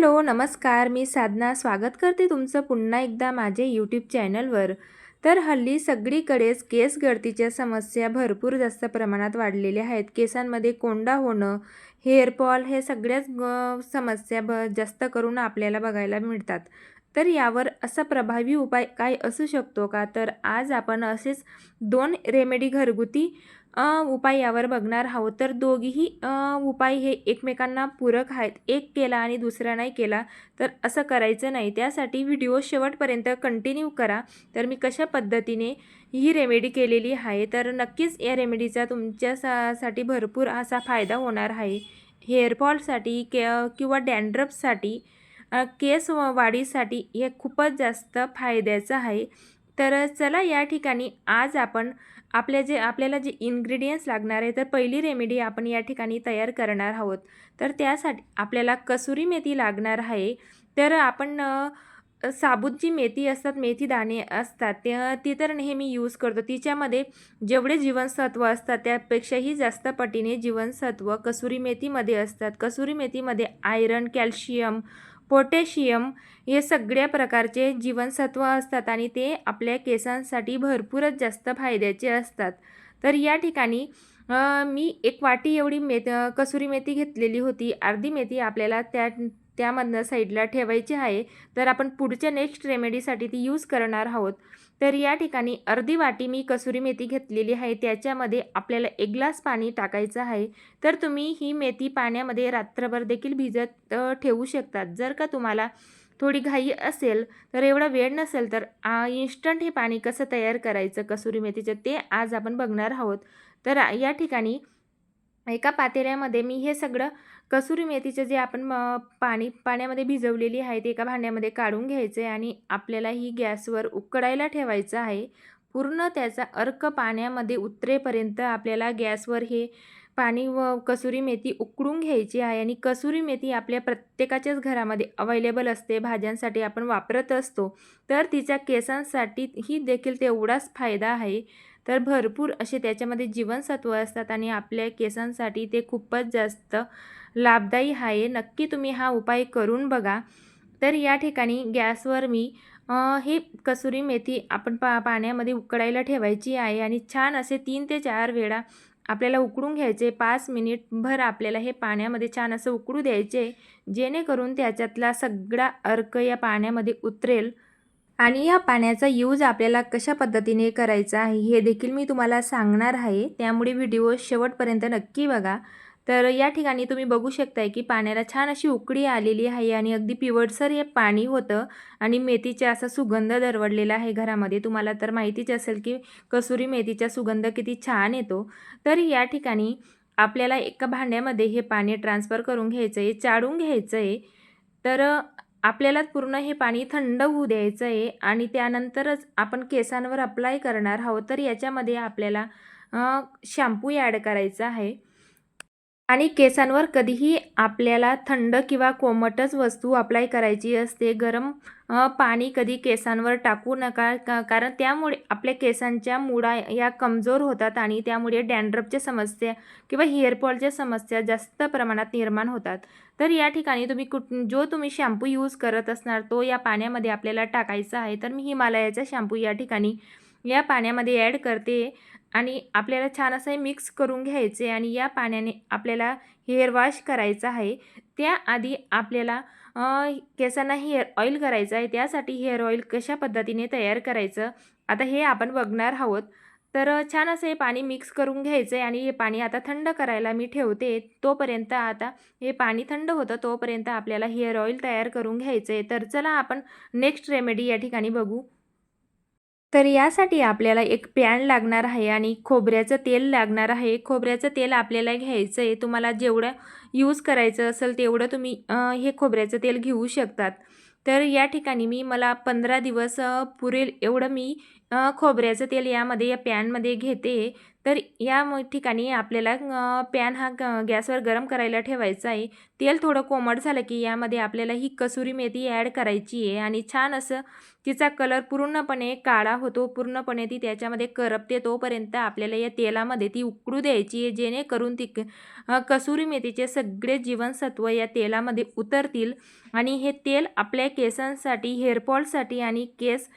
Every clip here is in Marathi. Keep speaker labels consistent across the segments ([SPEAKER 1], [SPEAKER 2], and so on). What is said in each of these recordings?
[SPEAKER 1] हॅलो नमस्कार. मी साधना. स्वागत करते तुमचं पुन्हा एकदा माझे यूट्यूब चॅनलवर तर हल्ली सगळीकडेच केस गळतीच्या समस्या भरपूर जास्त प्रमाणात वाढलेल्या आहेत. केसांमध्ये कोंडा होणं हेअरफॉल हे सगळ्याच समस्या ब जास्त करून आपल्याला बघायला मिळतात. तर यावर असा प्रभावी उपाय काय असू शकतो का? तर आज आपण असेच दोन रेमेडी घरगुती उपाय यावर बघणार आहोत. तर दोघीही उपाय हे एकमेकांना पूरक आहेत. एक केला आणि दुसरा नाही केला तर असं करायचं नाही. त्यासाठी व्हिडिओ शेवटपर्यंत कंटिन्यू करा. तर मी कशा पद्धतीने ही रेमेडी केलेली आहे? तर नक्कीच या रेमेडीचा तुमच्या सा साठी भरपूर असा फायदा होणार आहे. हेअरफॉलसाठी के किंवा डॅन्ड्रफसाठी केस वाढीसाठी हे खूपच जास्त फायद्याचं आहे. तर चला या ठिकाणी आज आपण आपल्या जे आपल्याला जे इन्ग्रेडियंट्स लागणार आहे तर पहिली रेमेडी आपण या ठिकाणी तयार करणार आहोत. तर त्यासाठी आपल्याला कसुरी मेथी लागणार आहे. तर आपण साबूत जी मेथी असतात मेथी दाणे असतात ते ती तर नेहमी यूज करतो. तिच्यामध्ये जेवढे जीवनसत्व असतात त्यापेक्षाही जास्त पटीने जीवनसत्व कसुरी मेथीमध्ये असतात. कसुरी मेथीमध्ये आयरन कॅल्शियम पोटॅशियम हे सगळ्या प्रकारचे जीवनसत्व असतात आणि ते आपल्या केसांसाठी भरपूरच जास्त फायद्याचे असतात. तर या ठिकाणी मी एक वाटी एवढी मेथ कसुरी मेथी घेतलेली होती. अर्धी मेथी आपल्याला त्या त्यामधनं साईडला ठेवायची आहे. तर आपण पुढच्या नेक्स्ट रेमेडीसाठी ती यूज करणार आहोत. तर या ठिकाणी अर्धी वाटी मी कसुरी मेथी घेतलेली आहे. त्याच्यामध्ये आपल्याला एक ग्लास पाणी टाकायचं आहे. तर तुम्ही ही मेथी पाण्यामध्ये रात्रभर देखील भिजत ठेवू शकतात. जर का तुम्हाला थोडी घाई असेल तर एवढा वेळ नसेल तर इन्स्टंट हे पाणी कसं तयार करायचं कसुरी मेथीचं ते आज आपण बघणार आहोत. तर या ठिकाणी एका पातेल्यामध्ये मी हे सगळं कसुरी मेथीचं जे आपण म पाणी पाण्यामध्ये भिजवलेली आहे ते एका भांड्यामध्ये काढून घ्यायचं आहे आणि आपल्याला ही गॅसवर उकडायला ठेवायचं आहे. पूर्ण त्याचा अर्क पाण्यामध्ये उतरेपर्यंत आपल्याला गॅसवर हे पाणी व कसुरी मेथी उकडून घ्यायची आहे आणि कसुरी मेथी आपल्या प्रत्येकाच्याच घरामध्ये अवेलेबल असते भाज्यांसाठी आपण वापरत असतो. तर तिच्या केसांसाठी ही देखील तेवढाच फायदा आहे. तर भरपूर असे त्याच्यामध्ये जीवनसत्व असतात आणि आपल्या केसांसाठी ते खूपच जास्त लाभदायी आहे. नक्की तुम्ही हा उपाय करून बघा. तर या ठिकाणी गॅसवर मी हे कसुरी मेथी आपण पा पाण्यामध्ये उकडायला ठेवायची आहे आणि छान असे तीन ते चार वेळा आपल्याला उकडून घ्यायचे. पाच मिनिटभर आपल्याला हे पाण्यामध्ये छान असं उकडू द्यायचे. जेणेकरून त्याच्यातला सगळा अर्क या पाण्यामध्ये उतरेल. आणि या पाण्याचा यूज आपल्याला कशा पद्धतीने करायचा आहे हे देखील मी तुम्हाला सांगणार आहे. त्यामुळे व्हिडिओ शेवटपर्यंत नक्की बघा. तर या ठिकाणी तुम्ही बघू शकताय की पाण्याला छान अशी उकळी आलेली आहे आणि अगदी पिवळसर हे पाणी होतं आणि मेथीचा असा सुगंध दरवडलेला आहे घरामध्ये. तुम्हाला तर माहितीच असेल की कसुरी मेथीचा सुगंध किती छान येतो. तर या ठिकाणी आपल्याला एका भांड्यामध्ये हे पाणी ट्रान्सफर करून घ्यायचं आहे चाळून घ्यायचं आहे तर आपल्याला पूर्ण हे पाणी थंड होऊ द्यायचं आहे आणि त्यानंतरच आपण केसांवर अप्लाय करणार आहोत तर याच्यामध्ये आपल्याला शॅम्पू ॲड करायचा आहे. आणि केसांवर कधीही आपल्याला थंड किंवा कोमटच वस्तू अप्लाय करायची असते. गरम पाणी कधी केसांवर टाकू नका का कारण त्यामुळे आपल्या केसांच्या मुळा या कमजोर होतात आणि त्यामुळे डॅन्ड्रफच्या समस्या किंवा हेअरफॉलच्या समस्या जास्त प्रमाणात निर्माण होतात. तर या ठिकाणी तुम्ही कुठ जो तुम्ही शॅम्पू यूज करत असणार तो या पाण्यामध्ये आपल्याला टाकायचा आहे. तर मी हिमालयाचा शॅम्पू या ठिकाणी या पाण्यामध्ये ॲड करते आणि आपल्याला छान असं हे मिक्स करून घ्यायचे आणि या पाण्याने आपल्याला हेअर वॉश करायचं आहे. त्याआधी आपल्याला केसांना हेअर ऑइल करायचं आहे. त्यासाठी हेअर ऑइल कशा पद्धतीने तयार करायचं आता हे आपण बघणार आहोत. तर छान असं हे पाणी मिक्स करून घ्यायचं आहे आणि हे पाणी आता थंड करायला मी ठेवते. तोपर्यंत आता हे पाणी थंड होतं तोपर्यंत आपल्याला हेअर ऑइल तयार करून घ्यायचं आहे. तर चला आपण नेक्स्ट रेमेडी या ठिकाणी बघू. तर यासाठी आपल्याला एक पॅन लागणार आहे आणि खोबऱ्याचं तेल लागणार आहे. खोबऱ्याचं तेल आपल्याला घ्यायचं आहे. तुम्हाला जेवढं यूज करायचं असेल तेवढं तुम्ही हे खोबऱ्याचं तेल घेऊ शकतात. तर या ठिकाणी मी मला पंधरा दिवस पुरेल एवढं मी खोबऱ्याचं तेल यामध्ये या पॅनमध्ये घेते. तर या म ठिकाणी आपल्याला पॅन हा ग गॅसवर गरम करायला ठेवायचा आहे. तेल थोडं कोमट झालं की यामध्ये आपल्याला ही कसुरी मेथी ॲड करायची आहे. आणि छान असं तिचा कलर पूर्णपणे काळा होतो पूर्णपणे ती त्याच्यामध्ये करपते तोपर्यंत आपल्याला या तेलामध्ये ती उकडू द्यायची आहे जेणेकरून ती क- कसुरी मेथीचे सगळे जीवनसत्व या तेलामध्ये उतरतील. आणि हे तेल आपल्या केसांसाठी हेअरफॉलसाठी आणि केस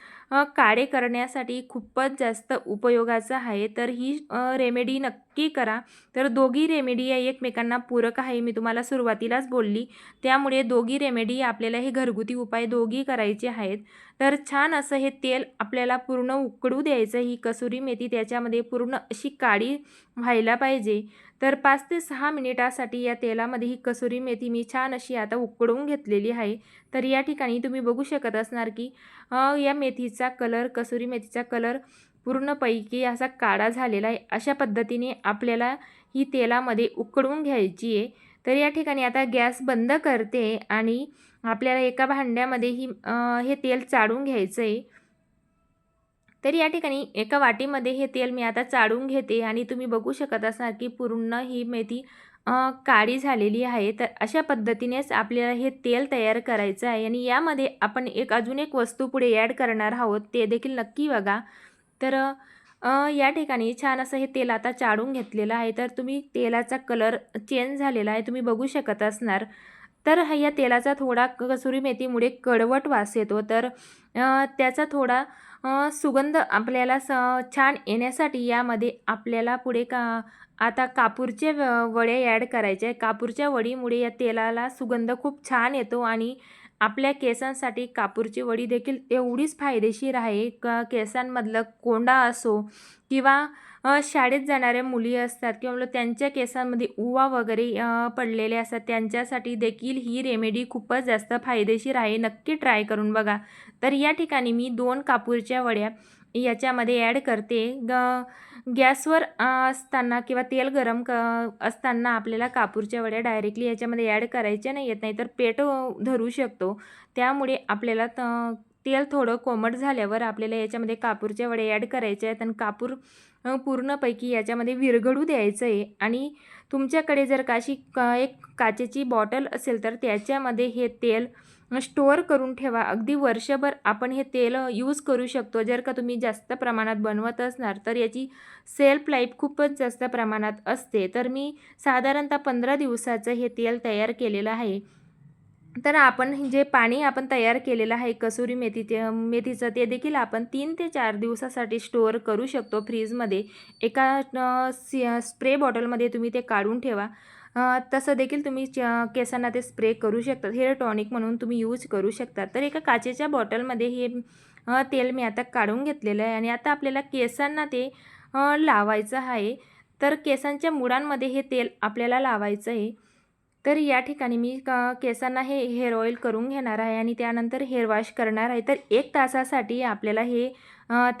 [SPEAKER 1] काळे करण्यासाठी खूपच जास्त उपयोगाचं आहे. तर ही रेमेडी नक्की करा. तर दोघी रेमेडी या एकमेकांना पूरक आहे मी तुम्हाला सुरुवातीलाच बोलली. त्यामुळे दोघी रेमेडी आपल्याला हे घरगुती उपाय दोघी करायचे आहेत. तर तर छान असं हे तेल आपल्याला पूर्ण उकडू द्यायचं ही कसुरी मेथी त्याच्यामध्ये पूर्ण अशी काळी व्हायला पाहिजे. तर पाच ते सहा मिनिटासाठी या तेलामध्ये ही कसुरी मेथी मी छान अशी आता उकडवून घेतलेली आहे. तर या ठिकाणी तुम्ही बघू शकत असणार की या मेथीचा कलर कसुरी मेथीचा कलर पूर्णपैकी असा काळा झालेला आहे. अशा पद्धतीने आपल्याला ही तेलामध्ये उकडवून घ्यायची आहे. तर या ठिकाणी आता गॅस बंद करते आणि आपल्याला एका भांड्यामध्ये ही हे तेल चाळून घ्यायचं आहे तर या ठिकाणी एका वाटीमध्ये हे तेल मी आता चाळून घेते आणि तुम्ही बघू शकत असणार की पूर्ण ही मेथी काळी झालेली आहे. तर अशा पद्धतीनेच आपल्याला हे तेल तयार करायचं आहे आणि यामध्ये आपण एक अजून एक वस्तू पुढे ॲड करणार आहोत ते देखील नक्की बघा. तर या ठिकाणी छान असं हे तेल आता चाळून घेतलेलं आहे. तर तुम्ही तेलाचा कलर चेंज झालेला आहे तुम्ही बघू शकत असणार. तर हा या तेलाचा थोडा कसुरी मेथीमुळे कडवट वास येतो. तर त्याचा थोडा सुगंध आपल्याला स छान येण्यासाठी यामध्ये आपल्याला पुढे का आता कापूरचे वडे ॲड करायचे आहे कापूरच्या वडीमुळे या तेलाला सुगंध खूप छान येतो आणि आपल्या केसांसाठी कापूरची वडी देखील एवढीच फायदेशीर आहे. क केसांमधलं कोंडा असो किंवा शाळेत जाणाऱ्या मुली असतात किंवा त्यांच्या केसांमध्ये उवा वगैरे पडलेले असतात त्यांच्यासाठी देखील ही रेमेडी खूपच जास्त फायदेशीर आहे. नक्की ट्राय करून बघा. तर या ठिकाणी मी दोन कापूरच्या वड्या याच्यामध्ये ॲड करते. ग गॅसवर असताना किंवा तेल गरम क असताना आपल्याला कापूरच्या वड्या डायरेक्टली याच्यामध्ये ॲड करायच्या नाही येत नाही तर पेट धरू शकतो. त्यामुळे आपल्याला त तेल थोडं कोमट झाल्यावर आपल्याला याच्यामध्ये कापूरच्या वड्या ॲड करायचे आहेत. आणि कापूर पूर्णपैकी याच्यामध्ये विरघळू द्यायचं आहे आणि तुमच्याकडे जर का क एक काचेची बॉटल असेल तर त्याच्यामध्ये हे तेल स्टोअर करून ठेवा. अगदी वर्षभर आपण हे तेल यूज करू शकतो. जर का तुम्ही जास्त प्रमाणात बनवत असणार तर याची सेल्फ लाईफ खूपच जास्त प्रमाणात असते. तर मी साधारणतः पंधरा दिवसाचं हे तेल तयार केलेलं आहे. तर आपण जे पाणी आपण तयार केलेलं आहे कसुरी मेथीचे मेथीचं ते देखील आपण तीन ते चार दिवसासाठी स्टोअर करू शकतो फ्रीजमध्ये. एका सी स्प्रे बॉटलमध्ये तुम्ही ते काढून ठेवा. तसं देखील तुम्ही केसांना ते स्प्रे करू शकता. हेअर टॉनिक म्हणून तुम्ही यूज करू शकता. तर एका काचेच्या बॉटलमध्ये हे तेल मी आता काढून घेतलेलं आहे आणि आता आपल्याला केसांना ते लावायचं आहे. तर केसांच्या मुळांमध्ये हे तेल आपल्याला लावायचं आहे. तर या ठिकाणी मी केसांना हे हेअर ऑइल करून घेणार आहे आणि त्यानंतर हेअर वॉश करणार आहे. तर एक तासासाठी आपल्याला हे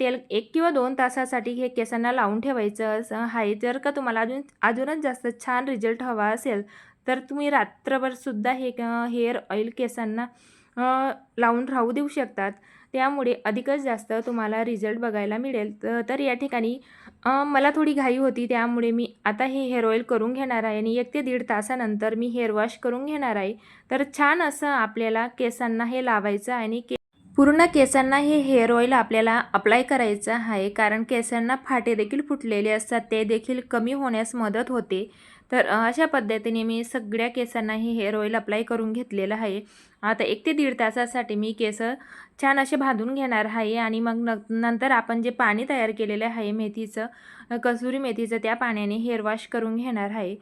[SPEAKER 1] तेल एक किंवा दोन तासासाठी हे केसांना लावून ठेवायचं असं आहे. जर का तुम्हाला अजून अजूनच जास्त छान रिझल्ट हवा असेल तर तुम्ही रात्रभरसुद्धा हे हेअर ऑइल केसांना लावून राहू देऊ शकतात. त्यामुळे अधिकच जास्त तुम्हाला रिझल्ट बघायला मिळेल. तर या ठिकाणी मला थोडी घाई होती त्यामुळे मी आता हे हेअर ऑईल करून घेणार आहे आणि एक ते दीड तासानंतर मी हेअर वॉश करून घेणार आहे. तर छान असं आपल्याला केसांना हे लावायचं आणि के पूर्ण केसांना हे हेअर ऑईल आपल्याला अप्लाय करायचं आहे. कारण केसांना फाटे देखील फुटलेले असतात ते देखील कमी होण्यास मदत होते. तर अशा पद्धतीने मी सगळ्या केसांनाही हेअर ऑईल अप्लाय करून घेतलेलं आहे. आता एक ते दीड तासासाठी मी केस छान असे भाजून घेणार आहे आणि मग न नंतर आपण जे पाणी तयार केलेलं आहे मेथीचं कसुरी मेथीचं त्या पाण्याने हेअर वॉश करून घेणार आहे.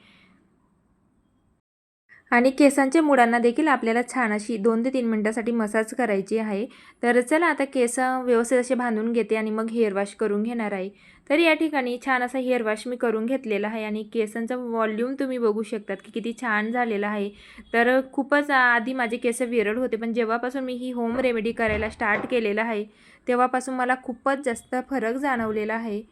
[SPEAKER 1] आणि केसांच्या मुळांना देखील आपल्याला छान अशी दोन ते तीन मिनटासाठी मसाज करायची आहे. तर चला आता केस व्यवस्थित असे बांधून घेते आणि मग हेअर वॉश करून घेणार आहे. तर या ठिकाणी छान असा हेअर वॉश मी करून घेतलेला आहे आणि केसांचा वॉल्यूम तुम्ही बघू शकतात की किती छान झालेला आहे. तर खूपच आधी माझे केस विरळ होते पण जेव्हापासून मी ही होम रेमेडी करायला स्टार्ट केलेलं आहे तेव्हापासून मला खूपच जास्त फरक जाणवलेला आहे.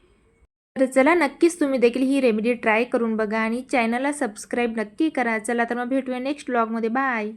[SPEAKER 1] तर चला नक्कीच तुम्ही देखील ही रेमेडी ट्राय करून बघा आणि चॅनलला सबस्क्राईब नक्की करा. चला तर मग भेटूया नेक्स्ट ब्लॉगमध्ये बाय